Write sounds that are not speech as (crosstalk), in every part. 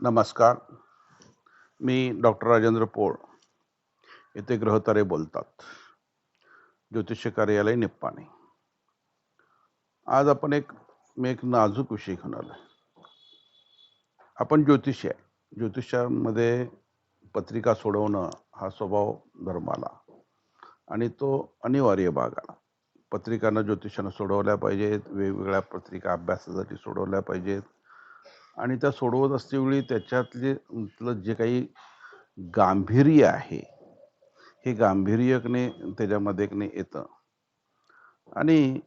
नमस्कार. मी डॉक्टर राजेंद्र पोळ. येथे ग्रहतारे बोलतात. ज्योतिष कार्यालय निप्पाणी. आज आपण एक मी एक नाजूक विषय घेऊन आलो आपण ज्योतिषी आहे. ज्योतिषामध्ये पत्रिका सोडवणं हा स्वभाव धर्माला आणि तो अनिवार्य भाग आला पत्रिकांना ज्योतिषानं सोडवल्या पाहिजेत. वेगवेगळ्या पत्रिका अभ्यासासाठी सोडवल्या पाहिजेत. आणि त्या सोडवत असतेवेळी त्याच्यातले जे काही गांभीर्य आहे हे गांभीर्यकने त्याच्यामध्ये येतं. आणि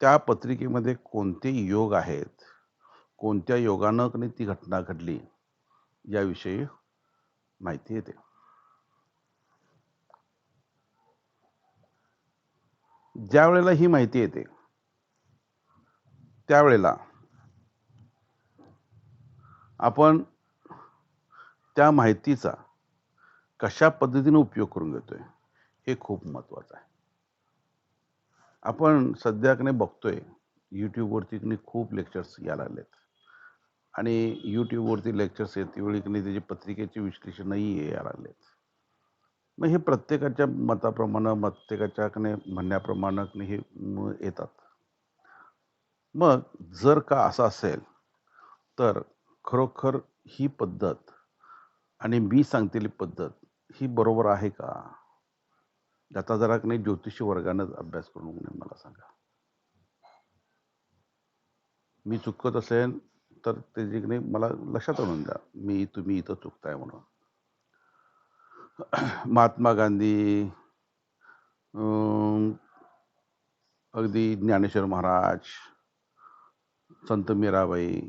त्या पत्रिकेमध्ये कोणते योग आहेत कोणत्या योगानं ती घटना घडली याविषयी माहिती येते. ज्या वेळेला ही माहिती येते त्यावेळेला आपण त्या माहितीचा कशा पद्धतीने उपयोग करून घेतोय हे खूप महत्त्वाचं आहे. आपण सध्याकडे बघतोय यूट्यूबवरती खूप लेक्चर्स यायला लागलेत. आणि यूट्यूबवरती लेक्चर्स येतेवेळी की त्याची पत्रिकेचे विश्लेषणही यायला लागलेत. मग हे प्रत्येकाच्या मताप्रमाणे प्रत्येकाच्या कने म्हणण्याप्रमाणे कने हे येतात. मग जर का असं असेल तर खरोखर ही पद्धत आणि मी सांगतेली पद्धत ही बरोबर आहे का? आता जरा नाही ज्योतिषी वर्गानं अभ्यास करून मला सांगा. मी चुकत असेल तर त्याची नाही मला लक्षात आणून द्या. मी तुम्ही इथं चुकताय म्हणून. महात्मा गांधी अगदी ज्ञानेश्वर महाराज संत मीराबाई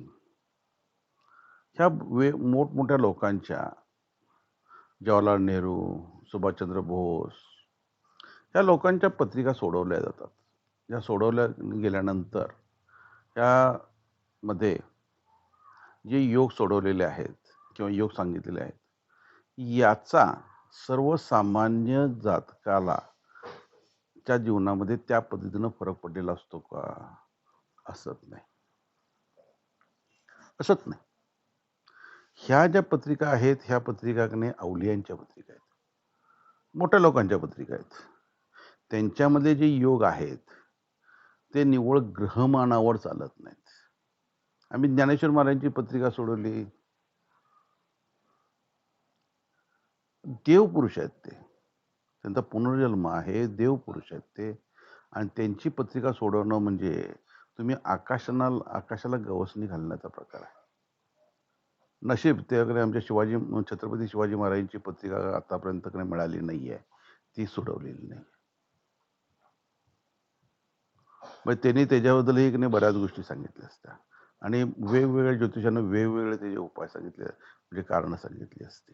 ह्या वे मोठमोठ्या लोकांच्या जवाहरलाल नेहरू सुभाषचंद्र बोस ह्या लोकांच्या पत्रिका सोडवल्या जातात. या सोडवल्या गेल्यानंतर यामध्ये जे योग सोडवलेले आहेत किंवा योग सांगितलेले आहेत याचा सर्वसामान्य जातकाला च्या जीवनामध्ये त्या पद्धतीनं फरक पडलेला असतो का? असत नाही. असत नाही. ह्या ज्या पत्रिका आहेत ह्या पत्रिकाने अवलियांच्या पत्रिका आहेत. मोठ्या लोकांच्या पत्रिका आहेत. त्यांच्यामध्ये जे योग आहेत ते निव्वळ ग्रहमानावर चालत नाहीत. आम्ही ज्ञानेश्वर महाराजांची पत्रिका सोडवली. देवपुरुष आहेत ते. त्यांचा पुनर्जन्म आहे देवपुरुष आहेत ते. आणि त्यांची पत्रिका सोडवणं म्हणजे तुम्ही आकाशाला आकाशाला गवसणी घालण्याचा प्रकार आहे. नशीब त्याकडे आमच्या शिवाजी छत्रपती शिवाजी महाराजांची पत्रिका आतापर्यंत कडे मिळाली नाही आहे ती सोडवलेली नाही मग म्हणजे त्यांनी त्याच्याबद्दलही की बऱ्याच गोष्टी सांगितल्या असत्या. आणि वेगवेगळ्या ज्योतिषानं वेगवेगळे त्याचे उपाय सांगितले म्हणजे कारणं सांगितली असती.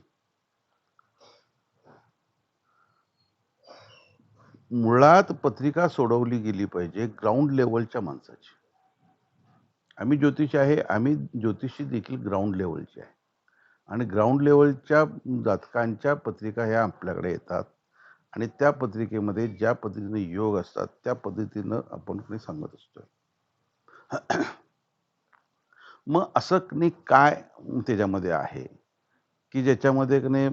मुळात पत्रिका सोडवली गेली पाहिजे ग्राउंड लेवलच्या माणसाची. आम्ही ज्योतिषी आहे आम्ही ज्योतिषी देखील ग्राउंड लेवलचे आहे. आणि ग्राउंड लेवलच्या जातकांच्या पत्रिका ह्या आपल्याकडे येतात. आणि त्या पत्रिकेमध्ये ज्या पद्धतीने योग असतात त्या पद्धतीनं आपण सांगत असतोय. (clears throat) मग असं कनी काय त्याच्यामध्ये आहे? की ज्याच्यामध्ये कनी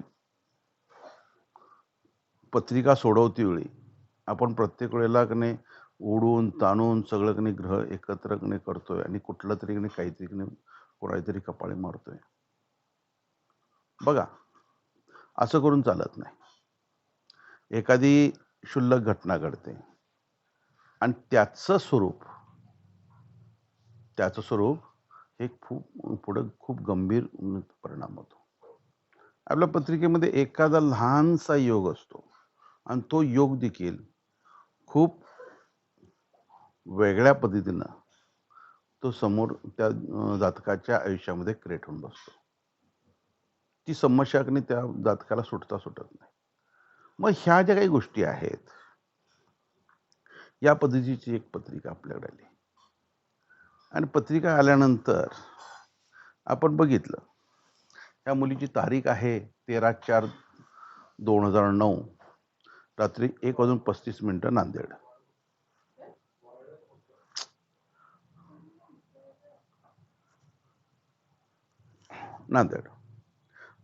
पत्रिका सोडवती वेळी आपण प्रत्येक वेळेला कने ओढून ताणून सगळं ग्रह एकत्र करतोय आणि कुठलं तरी काहीतरी कने कोणातरी कपाळी मारतोय. बघा असं करून चालत नाही. एखादी क्षुल्लक घटना घडते आणि त्याचं स्वरूप त्याचं स्वरूप हे खूप पुढं खूप गंभीर परिणाम होतो. आपल्या पत्रिकेमध्ये एखादा लहानसा योग असतो आणि तो योग देखील खूप वेगळ्या पद्धतीनं तो समोर त्या जातकाच्या आयुष्यामध्ये क्रिएट होऊन बसतो. ती समस्या त्या जातकाला सुटता सुटत नाही. मग ह्या ज्या काही गोष्टी आहेत या पद्धतीची एक पत्रिका आपल्याकडे आली. आणि पत्रिका आल्यानंतर आपण बघितलं त्या मुलीची तारीख आहे तेरा चार दोन हजार नऊ रात्री एक वाजून पस्तीस मिनटं नांदेड. नांदेड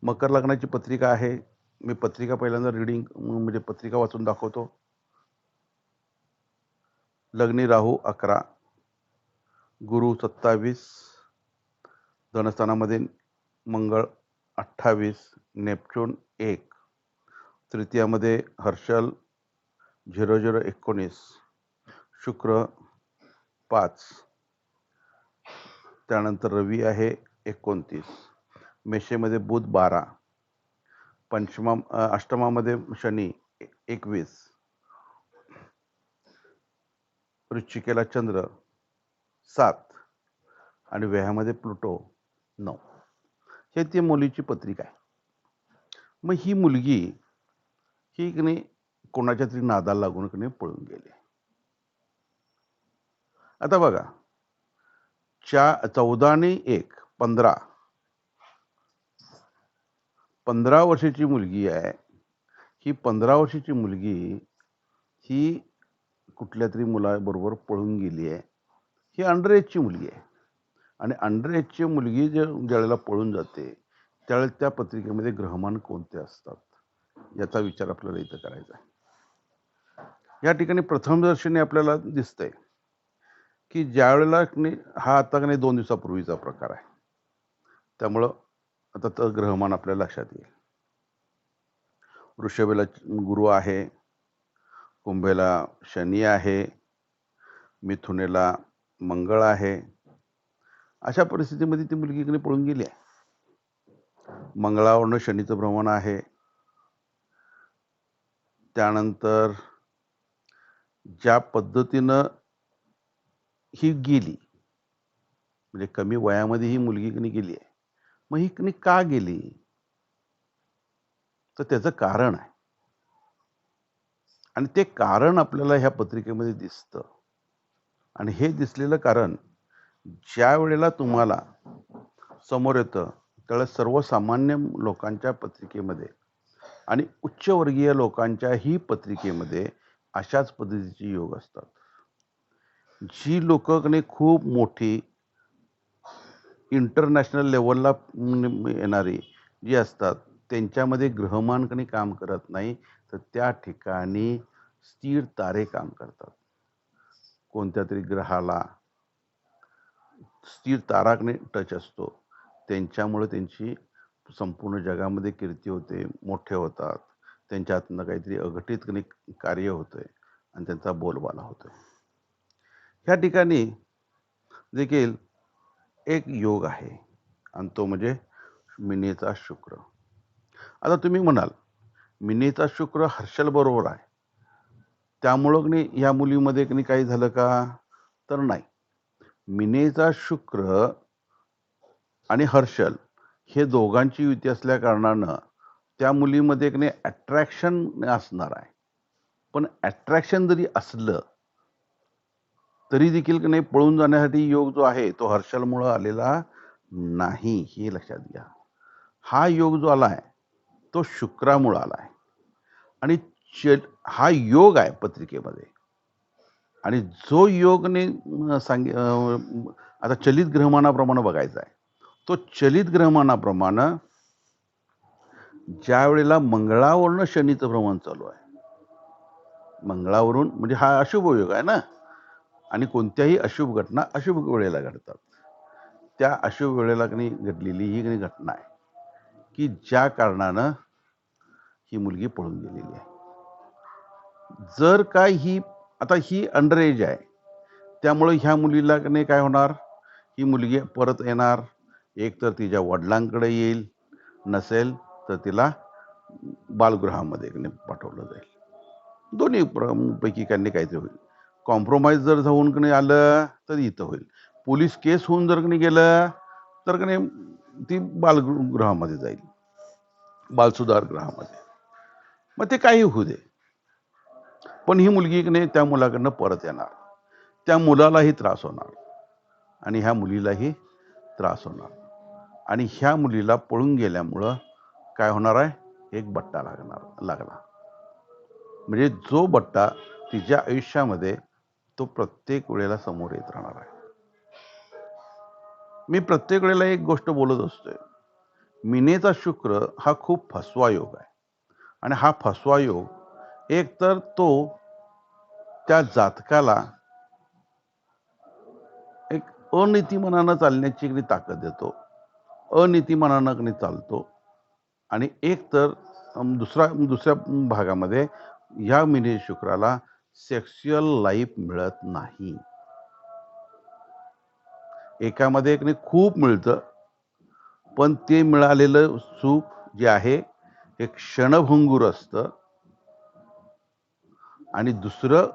मकर लग्नाची पत्रिका आहे. मी पत्रिका पहिल्यांदा रिडिंग म्हणजे पत्रिका वाचून दाखवतो. लग्नी राहू अकरा गुरु सत्तावीस धनस्थानामध्ये मंगळ अठ्ठावीस नेपच्यून एक तृतीयामध्ये हर्षल झिरो झिरो एकोणीस शुक्र पाच त्यानंतर रवी आहे एकोणतीस. मेषेमध्ये बुध बारा पंचमा अष्टमामध्ये शनी एकवीस वृश्चिकेला चंद्र सात आणि व्यायामध्ये प्लुटो नऊ. हे ती मुलीची पत्रिका आहे. मग ही मुलगी ही की नाही कोणाच्या तरी नादाला लागून की नाही पळून गेली. आता बघा चा चौदा आणि एक पंधरा पंधरा वर्षाची मुलगी आहे. ही पंधरा वर्षाची मुलगी ही कुठल्या तरी मुलाबरोबर पळून गेली आहे. ही अंडर एजची मुलगी आहे. आणि अंडर एजची मुलगी जे ज्यावेळेला पळून जाते त्यावेळेस त्या पत्रिकेमध्ये ग्रहमान कोणते असतात? याचा विचार आपल्याला इथं करायचा आहे. या ठिकाणी प्रथमदर्शनी आपल्याला दिसतंय की ज्यावेळेला हा आता नाही दोन दिवसापूर्वीचा प्रकार आहे. त्यामुळं आता तर ग्रहमान आपल्या लक्षात येईल. वृषभेला गुरु आहे कुंभेला शनी आहे मिथुनेला मंगळ आहे. अशा परिस्थितीमध्ये ती मुलगी इकडे पळून गेली आहे. मंगळावरनं शनीचं भ्रमण आहे. त्यानंतर ज्या पद्धतीनं ही गेली म्हणजे कमी वयामध्ये ही मुलगी गेली आहे मग ही का गेली? तर त्याचं कारण आहे. आणि ते कारण आपल्याला ह्या पत्रिकेमध्ये दिसतं. आणि हे दिसलेलं कारण ज्या वेळेला तुम्हाला समोर येतं त्यावेळेस सर्वसामान्य लोकांच्या पत्रिकेमध्ये आणि उच्चवर्गीय लोकांच्याही पत्रिकेमध्ये अशाच पद्धतीचे योग असतात. जी लोक खूप मोठी इंटरनॅशनल लेवलला येणारी जी असतात त्यांच्यामध्ये ग्रहमानकणी काम करत नाही तर त्या ठिकाणी स्थिर तारे काम करतात. कोणत्या तरी ग्रहाला स्थिर ताराकने टच असतो. त्यांच्यामुळे त्यांची संपूर्ण जगामध्ये कीर्ती होते मोठे होतात. त्यांच्यातनं काहीतरी अघटित कने कार्य आहे आणि त्यांचा बोलबाला होतोय. ह्या ठिकाणी देखील एक योग आहे. आणि तो म्हणजे मिनीचा शुक्र. आता तुम्ही म्हणाल मिनीचा शुक्र हर्षल बरोबर आहे. त्यामुळं या नाही मुलीमध्ये की काही झालं का? तर नाही. मिनेचा शुक्र आणि हर्षल हे दोघांची युती असल्या कारणानं त्या मुलीमध्ये की नाही अट्रॅक्शन असणार आहे. पण अट्रॅक्शन जरी असलं तरी देखील की नाही पळून जाण्यासाठी योग जो आहे तो हर्षलमुळं आलेला नाही हे लक्षात घ्या. हा योग जो आला आहे तो शुक्रामुळं आला आहे आणि च हा योग आहे पत्रिकेमध्ये. आणि जो योगने सांग आता चलित ग्रहमानाप्रमाणे बघायचा आहे. तो चलित ग्रहमानाप्रमाणे ज्या वेळेला मंगळावरनं शनीचं भ्रमण चालू आहे. मंगळावरून म्हणजे हा अशुभ योग आहे ना? आणि कोणत्याही अशुभ घटना अशुभ वेळेला घडतात. त्या अशुभ वेळेला कणी घडलेली ही घटना आहे की ज्या कारणानं ही मुलगी पळून गेलेली आहे. जर काय ही आता ही अंडर एज आहे त्यामुळे ह्या मुलीला की नाही काय होणार? ही मुलगी परत येणार एक तर तिच्या वडिलांकडे येईल नसेल तर तिला बालगृहामध्ये पाठवलं जाईल. दोन्ही पैकी काही काहीतरी होईल. कॉम्प्रोमाइज जर जाऊन की नाही आलं तर इथं होईल. पोलीस केस होऊन जर की गेलं तर की नाही ती बालगृहामध्ये जाईल. बालसुधार गृहामध्ये. मग ते काही होऊ दे. पण ही मुलगी की त्या मुलाकडनं परत येणार. त्या मुलालाही त्रास होणार. आणि ह्या मुलीलाही त्रास होणार. आणि ह्या मुलीला पळून गेल्यामुळं काय होणार आहे? एक बट्टा लागणार लागला म्हणजे जो बट्टा तिच्या आयुष्यामध्ये तो प्रत्येक वेळेला समोर येत राहणार आहे. मी प्रत्येक वेळेला एक गोष्ट बोलत असतोय. मिनेचा शुक्र हा खूप फसवा योग आहे. आणि हा फसवा योग एक तर तो त्या जातकाला एक अनितिमनानं चालण्याची ताकद देतो अनितिमनानं चालतो आणि एक तर दुसरा दुसऱ्या भागामध्ये ह्या मिने शुक्राला सेक्शुअल लाईफ मिळत नाही. एकामध्ये एक नाही खूप मिळतं. पण ते मिळालेलं सुख जे आहे हे क्षणभंगूर असतं. आणि दुसरं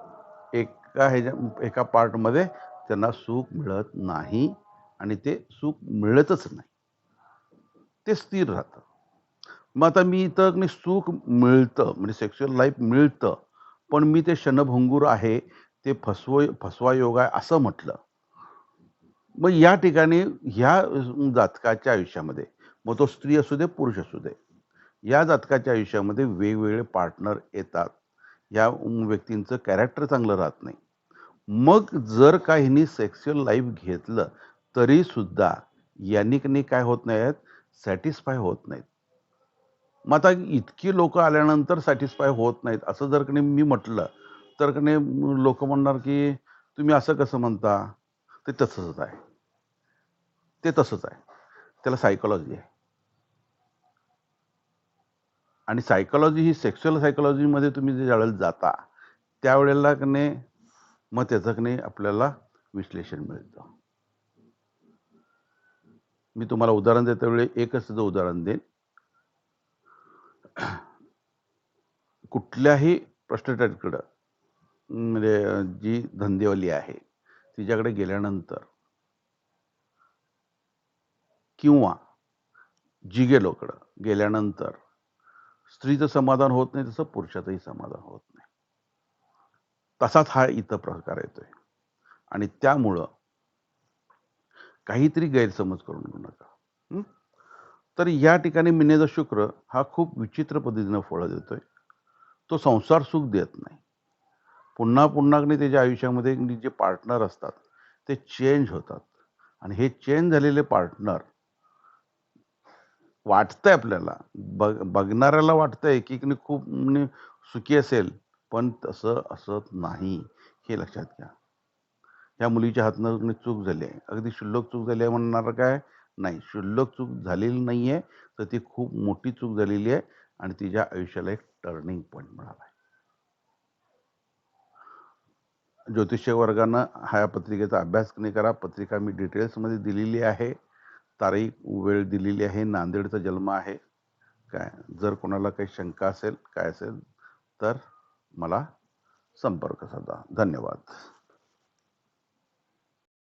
एका ह्याच्या एका पार्टमध्ये त्यांना सुख मिळत नाही आणि ते सुख मिळतच नाही. ते स्थिर राहतं. मग आता मी इथं नाही सुख मिळतं म्हणजे सेक्शुअल लाईफ मिळतं. पण मी ते क्षणभंगूर आहे ते फसव फसवा योग आहे असं म्हटलं. मग या ठिकाणी ह्या जातकाच्या आयुष्यामध्ये मग तो स्त्री असू दे पुरुष असू दे या जातकाच्या आयुष्यामध्ये वेगवेगळे पार्टनर येतात. या व्यक्तींचं कॅरेक्टर चांगलं राहत नाही. मग जर काहींनी सेक्स्युअल लाईफ घेतलं तरी सुद्धा यांनी काय होत नाहीत सॅटिस्फाय होत नाहीत. मग आता इतकी लोक आल्यानंतर सॅटिस्फाय होत नाहीत. असं जर कणी मी म्हटलं तर कणी लोक म्हणणार की तुम्ही असं कसं म्हणता? ते तसंच आहे. ते तसंच आहे. त्याला सायकोलॉजी आहे. आणि सायकोलॉजी ही सेक्शुअल सायकोलॉजीमध्ये तुम्ही जे ज्यावेळेला जाता त्यावेळेला कने मग त्याचं कने आपल्याला विश्लेषण मिळतं. मी तुम्हाला उदाहरण देता वेळी एकच उदाहरण देईन. कुठल्याही प्रस्टेटकडं म्हणजे जी धंदेवाली आहे तिच्याकडे गेल्यानंतर किंवा जिगेलोकडं गेल्यानंतर स्त्रीचं समाधान होत नाही तसं पुरुषाचंही समाधान होत नाही. तसाच हा इथं प्रकार येतोय. आणि त्यामुळं काहीतरी गैरसमज करून घेऊ नका. तर या ठिकाणी मिनेचा शुक्र हा खूप विचित्र पद्धतीनं फळं देतोय. तो संसार सुख देत नाही. पुन्हा पुन्हा त्याच्या आयुष्यामध्ये जे पार्टनर असतात ते चेंज होतात. आणि हे चेंज झालेले पार्टनर वाटतंय आपल्याला. बघ बघणाऱ्याला वाटतंय की खूप म्हणजे सुखी असेल पण तसं असत नाही हे लक्षात घ्या. ह्या मुलीच्या हातनं चूक झाली आहे. अगदी शुल्लक चूक झाली आहे म्हणणार काय? नाही. शुल्लक चूक झालेली नाही आहे तर ती खूप मोठी चूक झालेली आहे आणि तिच्या आयुष्याला एक टर्निंग पॉईंट मिळाला आहे. ज्योतिष्य वर्गानं ह्या पत्रिकेचा अभ्यास नाही करा. पत्रिका मी डिटेल्समध्ये दिलेली आहे. तारीख वेळ दिलेली आहे. नांदेडचा जन्म आहे. काय? जर कोणाला काही शंका असेल काय असेल तर मला संपर्क साधा. धन्यवाद.